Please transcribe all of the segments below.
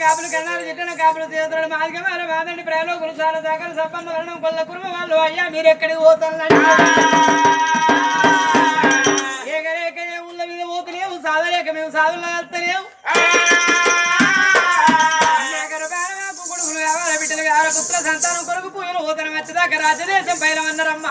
కాపులు కన్నారు చెట్టున కాపులు తీరుతాడు మార్గమాల బాధండి ప్రేమలో కురుసాల సకల సంపన్న వరణం వాళ్ళు అయ్యా మీరు ఎక్కడికి పోతానండి ఏకరేక ఊళ్ళ మీద పోతలేవు సాధలేక మేము సాధులు కలుస్తలేవు తన పుత్ర సంతానం కొరకు పూయను ఊతన వచ్చేదాకా రాజదేశం బయలమన్నారమ్మా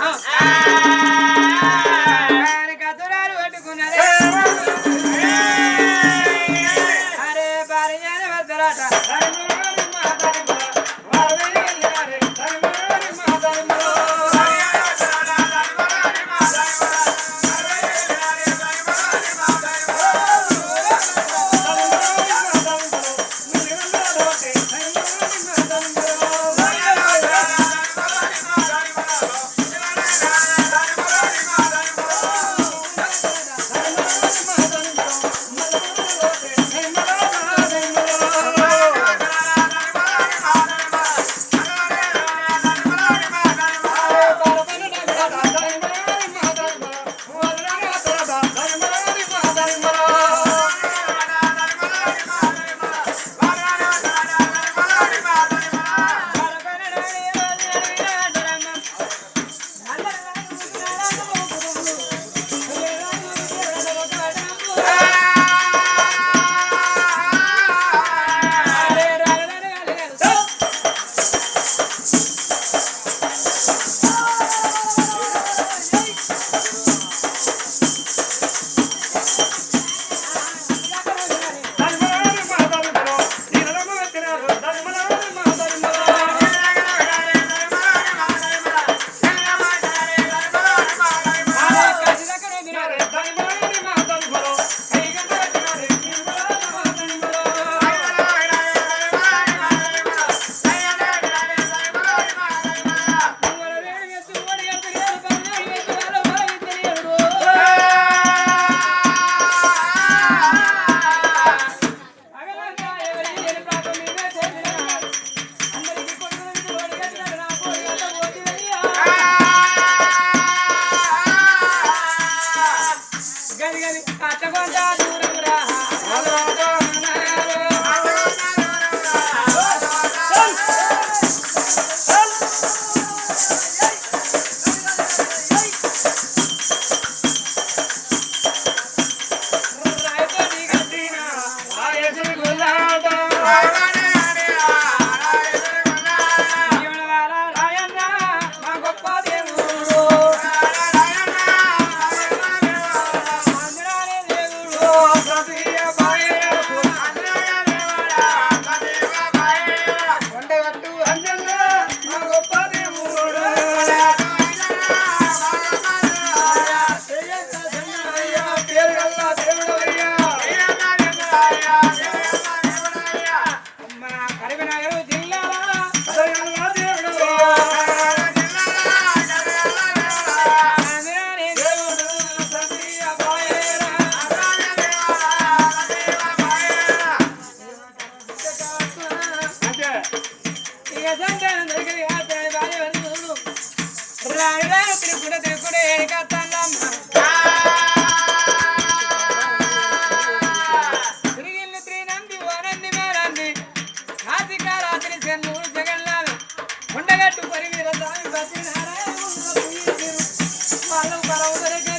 I don't know what I'm gonna do.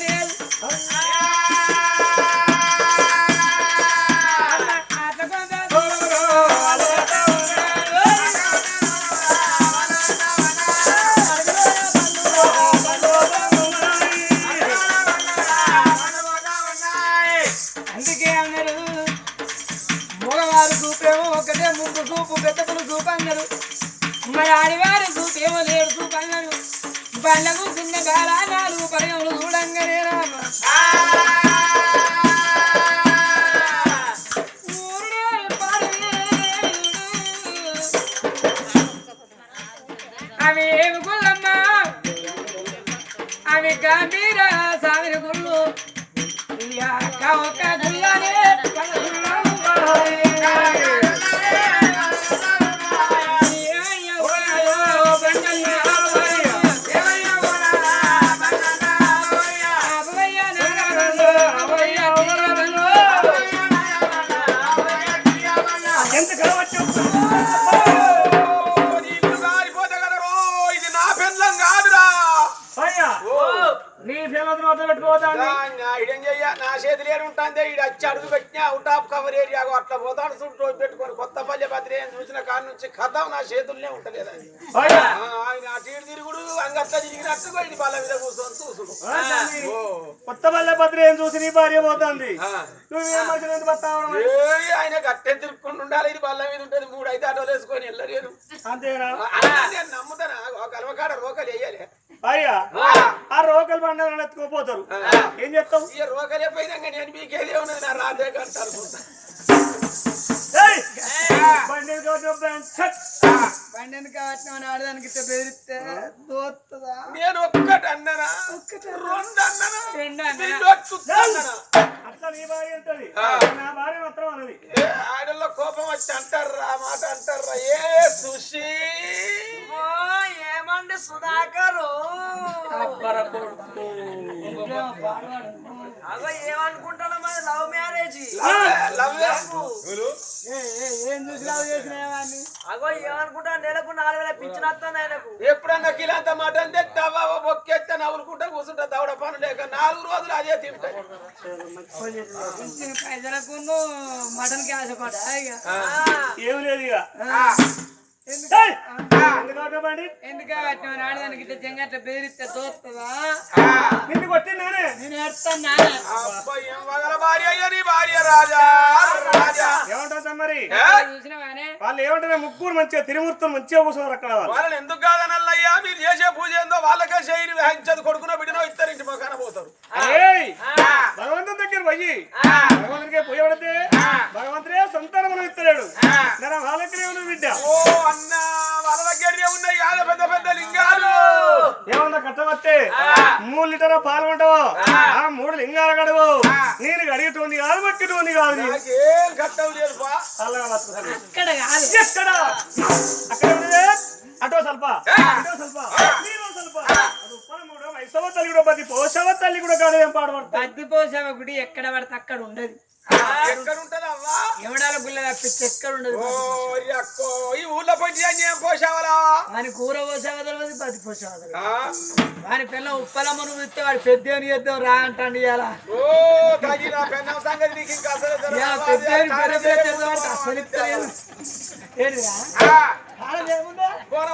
అవి ఏమి గుళ్ళమ్మ? అవి గంభీర సావిరి గుళ్ళు. ఇక ఒక ఏడు ఉంటుంది ఈడు వచ్చి అడుగు పెట్టినా అవుట్ ఆఫ్ కవర్ ఏరియా అట్లా పోతాడు చుట్టూ పెట్టుకొని కొత్త పల్లె భద్రే చూసిన కాడ నుంచి కథం నా చేతుల్నే ఉంటలేదు అది ఆయన అటు ఇటు తిరుగుడు అంగట్ల తిరిగినట్టుగా ఇది బల్ల మీద కూర్చొని చూసుడు. భద్ర ఏం చూసి నీ భార్య పోతుంది. ఆయన గట్టె తిరుక్కుంటూ ఉండాలి ఇది బల్ల మీద ఉంటుంది మూడు ఐదు ఆటోలు వేసుకొని వెళ్ళలేరు. అంతేనా? నేను నమ్ముతానా ఒక కలవకాడ రోకలు వేయాలి. అయ్యా ఆ. రోకలు బండాలను ఎత్తుకోపోతారు ఏం చెప్తావు ఈ రోకలే పోయినాక నేను మీకేదే ఉన్నది నా రాధే కంట అనుకుంటా ఏయ్! బండి మీద కొట్టు, బండి. ఛట్! బండి వెనక పట్టిన ఆడదానికి దోస్తుందా నేను ఒక్కటి అన్ననా? రెండు అన్ననా రెండు అట్లా నీ భార్య అంటది. నా భార్య మాత్రం అన్నది. ఆడల్లో కోపం వచ్చి అంటారా మాట అంటారా? ఏ సుషి ఏమండి సుధాకరు. అగో ఏమనుకుంటాడు మరి? Love marriage? లవ్ ఏ, ఏ, ఏం చూసి లవ్ చేసినావా వాడిని? అగో ఏమనుకుంటా నెలకు నాలుగు వేల పిచ్చిన వస్తుంది ఆయనకు. ఎప్పుడన్నా కిలాంత మటన్ తెస్తావా బొక్కెత్తే నవ్వులుకుంటా కూర్చుంటా దవడ పని లేక నాలుగు రోజులు అదే తింటా. పైసలకు మటన్కి ఆశపడ్డా ఇక ఏం లేదు ఇక. ఎందుకు ఆడదానికి జంగట్ల బెదిరిస్తే దోస్తుందా నిన్ను నేను. మరి వాళ్ళు ఏమంటారు? ముగ్గురు మంచిగా తిరుమూర్తులు మంచిగా కూర్చున్నారు అక్కడ వాళ్ళు. వాళ్ళని ఎందుకు కాదనల్లయ్యా? మీరు చేసే పూజ ఏందో వాళ్ళకే చేయని వహించదు కొడుకునో బిడ్డనో ఇద్దరు ఇంటి మొక్కన పోతారు. ఏయ్! పోయి. భగవంతుడికి పోయబడితే భగవంతుడే సంతానం మనం ఇస్తలేడు నేను వాళ్ళకి ఉన్న బిడ్డ. ఓ అన్న వాళ్ళ దగ్గరే ఉన్నాయి. కాదు పెద్ద పెద్ద లింగాలు. ఏమన్నా కట్టబట్టే మూడు లీటర్ పాలు ఉంటావు ఆ. మూడు లింగాలు గడువు నేను అడిగేటువంటి కాదు పట్టేటువంటి కాదు. అక్కడ అక్కడ ఉన్నదే? అటో స్వల్ప ఇటో స్వల్ప తల్లి కూడా పోషవ తల్లి కూడా కాదు ఏం పాడబడతా బద్దిపోసావ గుడి ఎక్కడ పడితే అక్కడ ఉండదు. ఎవడాల గుళ్ళ తప్పిస్తే ఎక్కడ ఉండదు ఈ అని ఏం పోసావలా? వాని కూర పోసావ తెలియదు బతి పోసావ? వాని పిల్ల ఉప్పలమ్మ నువ్వు ఇస్తే వాడు పెద్దని చేద్దాం రా అంటాండి ఇలా. పెద్దని పెద్ద అంటే అసలు ఇస్తలేదు ఏంటిరా పోనా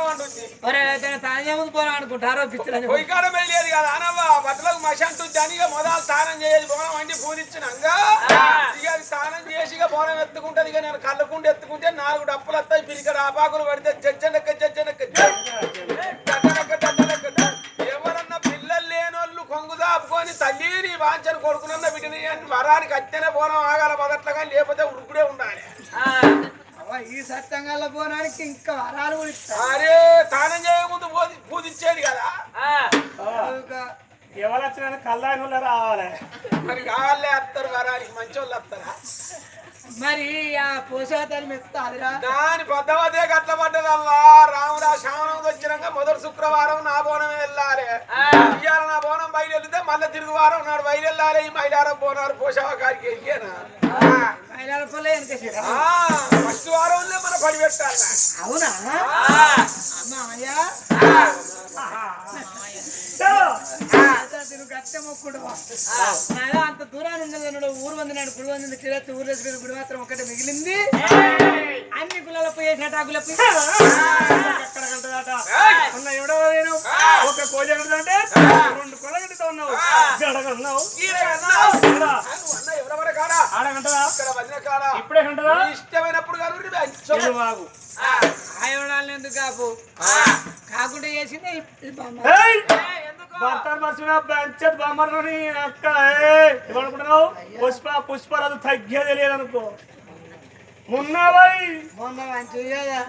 వెళ్ళేది కదా అనవ్వ బట్టలకు మషంటు జనిగా మొదలు స్నానం చేయాలి బోనం వండి పూజించినాక ఇక అది స్నానం చేసి ఇక బోనం ఎత్తుకుంటది ఇక నేను కళ్ళకుండా ఎత్తుకుంటే నాలుగు డప్పులు వస్తాయి పిరికడ ఆపాకులు పడితే జజ్జనక్క జజ్జనక్క ఎవరన్నా పిల్లలు లేనోళ్ళు కొంగు దాపుకొని తల్లిని వాంచని కొడుకునన్న అని వరానికి అత్తేనే బోనం ఆగాల మొదట్లుగా లేకపోతే ఉరుకుడే ఉండాలి. అవ్వ, ఈ సత్యంగాల పోనానికి ఇంకా వరాలు అరే స్నానం చేయకముందు పూజి- పూజించేది కదా. ఎవరు వచ్చినా వాళ్ళు రావాలి. దాని పద్ధవతే గట్ల పడ్డదల్లా. రాముడా శ్రావణం వచ్చినాక మొదటి శుక్రవారం నా బోనం వెళ్ళాలి. ఇవాళ నా బోనం బయలు వెళ్తే మళ్ళీ తిరుగు వారం నాడు బయలు వెళ్ళాలి ఈ మైలారం బోనాలు పోషావ కాడికి వెళ్ళానా ఫస్ట్ వారంలో మన పడి పెట్టాలి. అవునా? మాయా తిరుగు కట్ట మొక్కుడు నాయనా, అంత దూరాన్ని ఉన్నది అన్నాడు ఊరు మంది నాడు గుడి మంది క్రీడచ్చు ఊరు వేసుకుని గుడి మాత్రం ఒకటే మిగిలింది. అన్ని గుళ్ళలో పోయేసినట్టు ఆ గుళ్ళ ఎక్కడ కంటదట? అన్న ఎవడో నేను ఒక కోజ కడదంటే రెండు కొల కడుతా ఉన్నావు గడగన్నావు కాడా? ఇక్కడ వదిన కాడా? ఇప్పుడే కంటదా? ఇష్టమైనప్పుడు కాదు బాగు ఆయనడాలను ఎందుకు కాపు కాకుండా చేసింది ఇది బామ్మ. ఏయ్! భర్త మర్చిన పంచత్ బామ్మని అక్క ఏమనుకుంటున్నావు? పుష్ప పుష్పరాజు తగ్గేది లేదనుకో మున్నాబాయ్ మొన్న కదా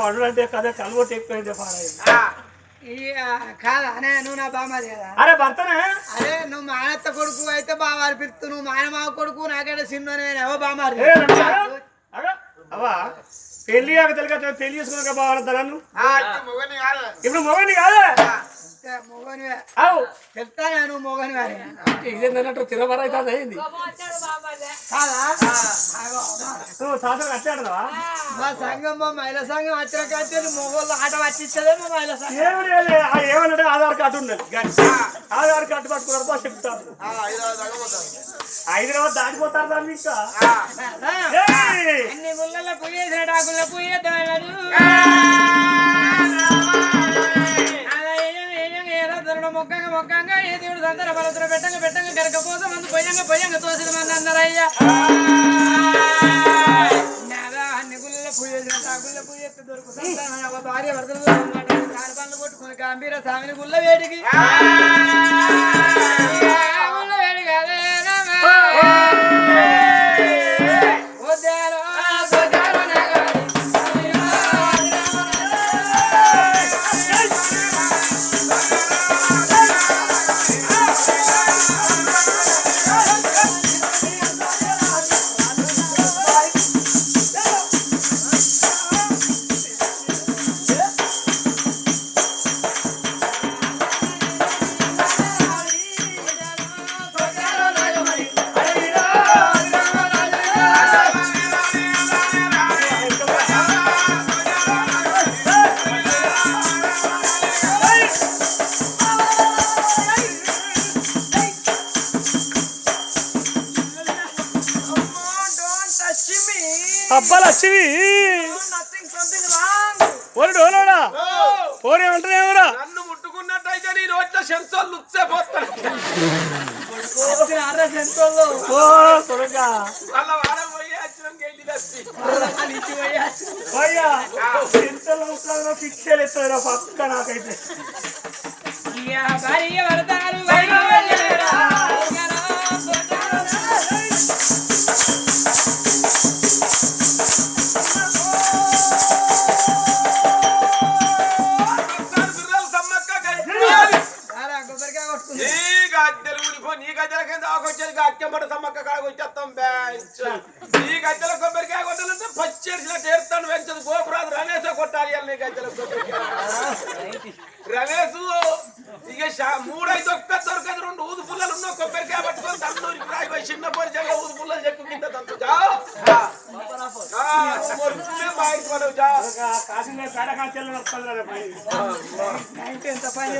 వండు అంటే ఎక్కువైంది పాడాయి ఈ ఆ, కాదా? అనే నువ్వు నా కదా? అరే భర్తనే? అరే నువ్వు మా అత్త కొడుకు అయితే బావారి పిలుస్తు నువ్వు మా మావ కొడుకు నాకంటే సినిమా ఎవో బామారి అవా పెళ్ళి కాక తెలియక పెళ్ళి చేసుకున్నాక కాదు. ఇప్పుడు మొగని కాదా? అవు చెప్తా నేను మొగనివే. అని. ఇదేంటన్నట్టు తిరబర అవుతుంది అయింది. నువ్వు తాతలు కట్టాడదా మా సంఘం మా మహిళా సంఘం వచ్చిన కంటే మొగోళ్ళు ఆట పట్టించదే మా మహిళా సంఘం. ఏమని ఏమన్నాడు? ఆధార్ కార్డు గంట. ఆధార్ కార్డు పట్టుకున్నారు బా చెప్తాను. హైదరాబాద్ దాటిపోతారు దాన్ని ఇంకా! అన్ని ముళ్ళ పుయ్యేసిన డాకుల పుయ్యేద్దాడు మొక్కంగా మొక్కంగా ఏ దేవుడు దందర బలతులు పెట్టంగా పెట్టంగా గరకపోసం మందు పొయ్యంగా పొయ్యంగా తోసిన మంది అందరయ్యా గుళ్ళ పుయ్యేసిన డాకుల భార్య వరదలు కాలు కొట్టుకుని గంభీర స్వామిని గుళ్ళ వేడికి. అబ్బా లక్ష్మి ఓరి డోలోడా ఓరి ఏమంటారేమరా నన్ను ముట్టుకున్నట్టయితే నీ నోట్ల సెన్సార్లు ఉత్సేపోతాను ఓ కొడుకా ఆకొచ్చేది అక్కమ్మట సమ్మక్క కాడకు వచ్చేస్తాం బ్యాంచ్ నీ గద్దెల కొబ్బరికాయ కొట్టాలంటే పచ్చేసిన తీర్థాన్ని పెంచదు. గోపురాలు రమేశ కొట్టాలి అని నీ గద్దెల రమేశ్ ఇక మూడైదు ఒక్క దొరకదు రెండు ఊదు పుల్లలు ఉన్న కొబ్బరికాయ పట్టుకొని తన్నూరి రాయి పోయి చిన్న పరిచయంగా ఊదు పుల్లలు చెక్కు కింద తంతు జా. కాసిన ఎంత పని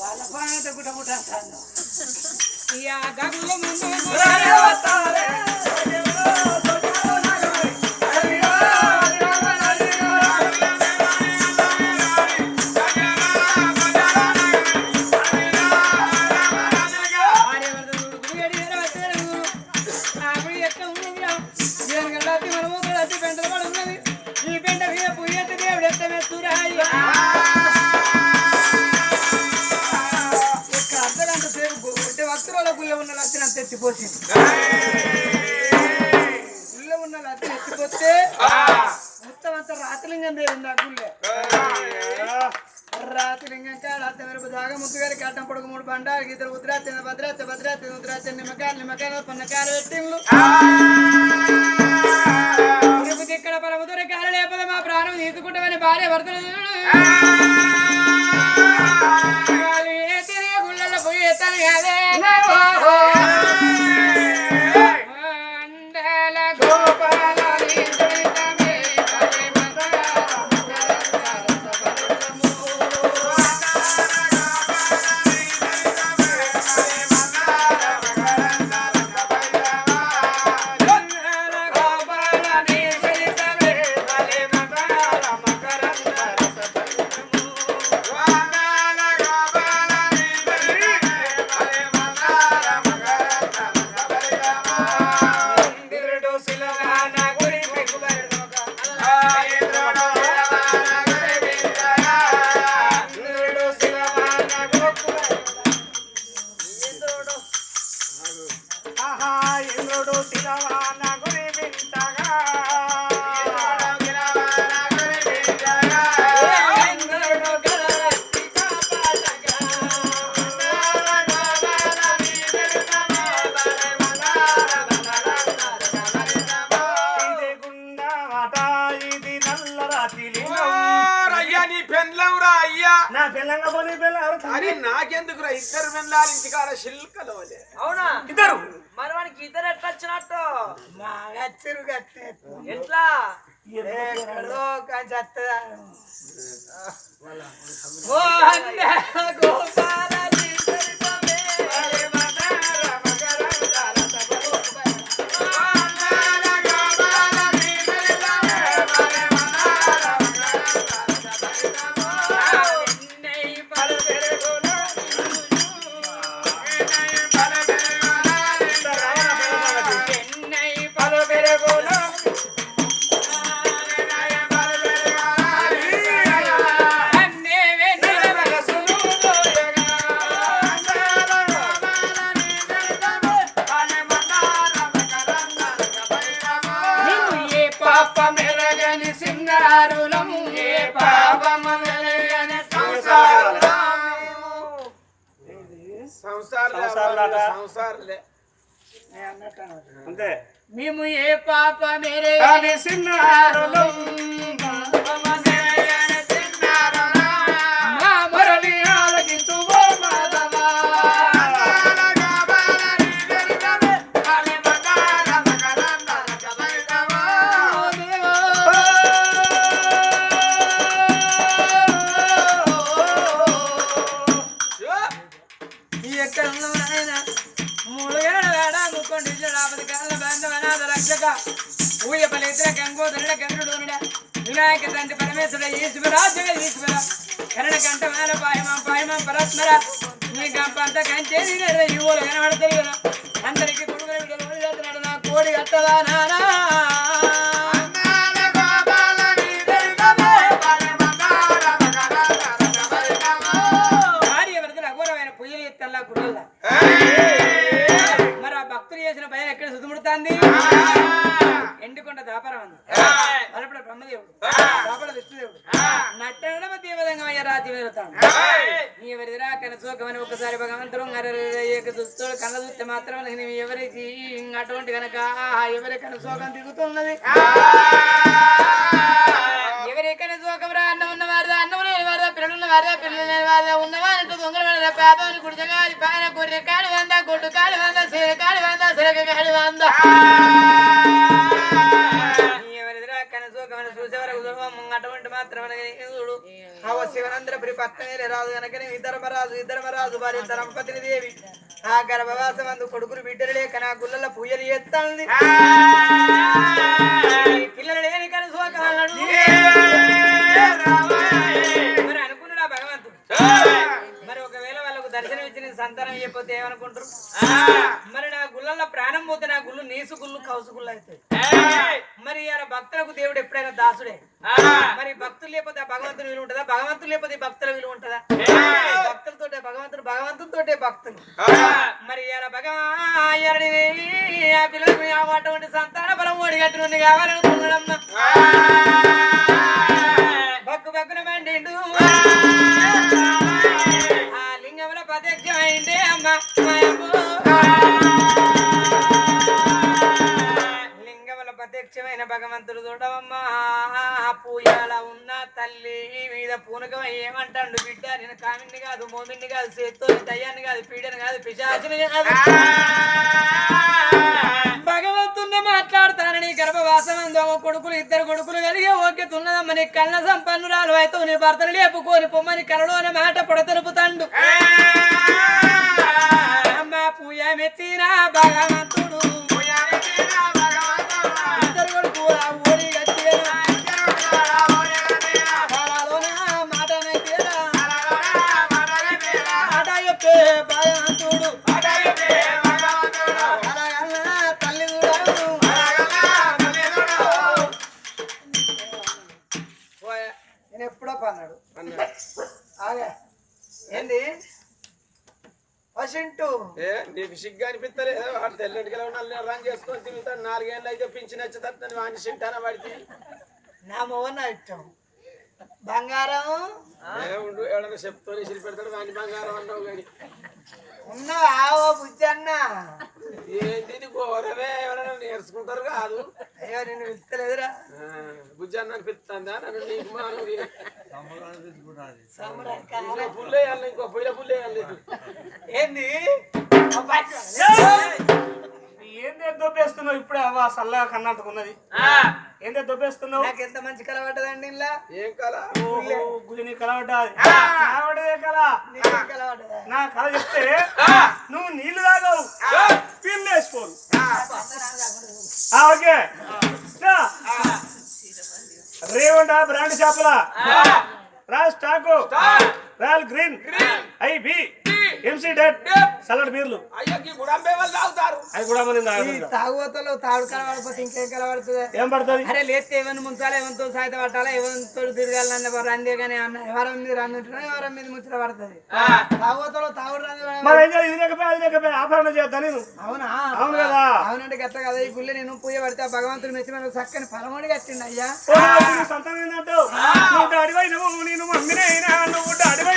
వాళ్ళ పానంత గుట గుట అంటాను. ఇక గగుల ముందు రాతలింగం దేవుంది ఆ గుళ్ళే రాతలింగం కాడ అత్తమెరుపు దాగా ముద్దు గారి కట్టం పొడుగు మూడు బండారు ఇద్దరు ఉద్రాచన భద్రాచ భద్రాచ ఉద్రాచన నిమ్మకాయలు నిమ్మకాయలు పన్నకాయలు పెట్టిండ్లు. ఇక్కడ పరముదర కాలు లేకపోతే మా ప్రాణం తీసుకుంటామని భార్య భర్తలు గుళ్ళల్లో పోయి ఎత్తాను కాదే పోనీ పిల్ల? అరే నాకెందుకురా ఇద్దరు వెళ్ళాలి ఇంటికాడ శిల్కలోలే అవునా? ఇద్దరు. మరి వానికి ఇద్దరు ఎట్లా వచ్చినట్టు? మా గచ్చరు గట్టే ఎట్లా? గోపాల కానీ సిన్నారులు కట్టదా నానా భార్య అటువంటి మాత్రమే చూడు అవ శివనంద్రపురి పక్కనే రాజు కనుక ఇద్దరమరాజు భార్య ధరంపతిని దేవి. ఆ గర్భవాసం అందు కొడుకులు బిడ్డలు లేక నా గుళ్ళల పూజలు చేస్తాంది. పిల్లలు లేని కనసోకమన్నాడు మరి సంతానం అయిపోతే ఏమనుకుంటారు? మరి నా గుళ్ళల్లో ప్రాణం పోతే నా గుళ్ళు నీసు గుళ్ళు కౌసు గుళ్ళు అవుతాయి. మరి ఇలా భక్తులకు దేవుడు ఎప్పుడైనా దాసుడే? మరి భక్తులు లేకపోతే ఆ భగవంతుని విలువ ఉంటుందా? భగవంతులు లేకపోతే భక్తుల విలువ ఉంటుందా? భక్తులతోటే భగవంతుడు భగవంతుడితోటే భక్తులు. మరి ఇలా భగవాని ఆ పిల్లలకు అటువంటి సంతాన బలం ఓడిగట్టునుంది కావాలనుకున్నాడమ్మా తల్లి మీద పూనకం ఏమంటాడు బిడ్డ? నేను కామిని కాదు మోమిని కాదు చేత్తో దయ్యాన్ని కాదు పీడని కాదు పిశాచిని కాదు. భగవంతుని మాట్లాడతానని గర్భవాసం అందోమ కొడుకులు ఇద్దరు కొడుకులు కలిగి ఓకే తున్నదమ్మ నీ కళ్ళ సంపన్నురాలు అయితే నీ భర్తను లేపుకొని పొమ్మని కలలోని మాట పొడతెలుపుతాండు అమ్మ పూయ మెత్తిన అయితే పింఛన్ వచ్చేటట్టు వాడిని సింటాన పడితే? నా మొగన ఇష్టం. బంగారం? ఉండు ఎవడన్నా చెప్తూ ఇసిరి పెడతాడు వాడిని బంగారం అన్నావు కానీ. ఉన్నావా? ఓ బుజ్జన్న. ఏంటి ఇది ఘోరమే? ఎవరైనా నేర్చుకుంటారు కాదు. అయ్యో నేను పిలుస్తలేదురా. బుజ్జి అన్న పిలుస్తుందా నన్ను నీకు. పుల్లే వేయాలి ఇంకో పొయ్యిల పుల్లే ఏంది. ఏందే దొబ్బేస్తున్నావు? ఇప్పుడే అవ్వ సల్లగా కన్నంతకున్నది. ఏందే దొబ్బేస్తున్నావు? నాకు ఎంత మంచి కల పడ్డదండి ఇలా ఏం కల ఓహో, గుడి నీ పడ్డాది? పడ్డదా? నా కళ చెప్తే నువ్వు నీళ్ళు తాగవు. పిల్లు వేసుకోరు. ఆ, ఓకే. రా. రేవండా బ్రాండ్ చేపల? రాజ్ స్టాకు రాయల్ గ్రీన్. ఐబి ఎంసీ డెడ్ సలాడ్ బీర్లు అయ్యో ఈ గుడంబే వాళ్ళు తాగుతారు అది కూడా. తాగుబోతలు తాడు ఇంకేం కల పడుతుంది ఏం పడుతుంది? అరే లేస్తే ఏమైనా ముంచాలా ఏమంతో సాయిత పట్టాలా? ఏమంతో తిరగాలన్న రందే కానీ అన్న ఎవరం మీద రంది ఉంటున్నా ఎవరం మీద ముచ్చట పడుతుంది? తాగుబోతలు తాగుడు రంది ఆభరణ చేద్దా నేను. అవునా? అవును కదా? అవునంటే గట్ల కదా. ఈ గుళ్ళే నేను పూజ పడితే భగవంతుడు మెచ్చి మనకు చక్కని ఫలమోడి కట్టిండు అయ్యా. నువ్వు నేను నువ్వు అడివై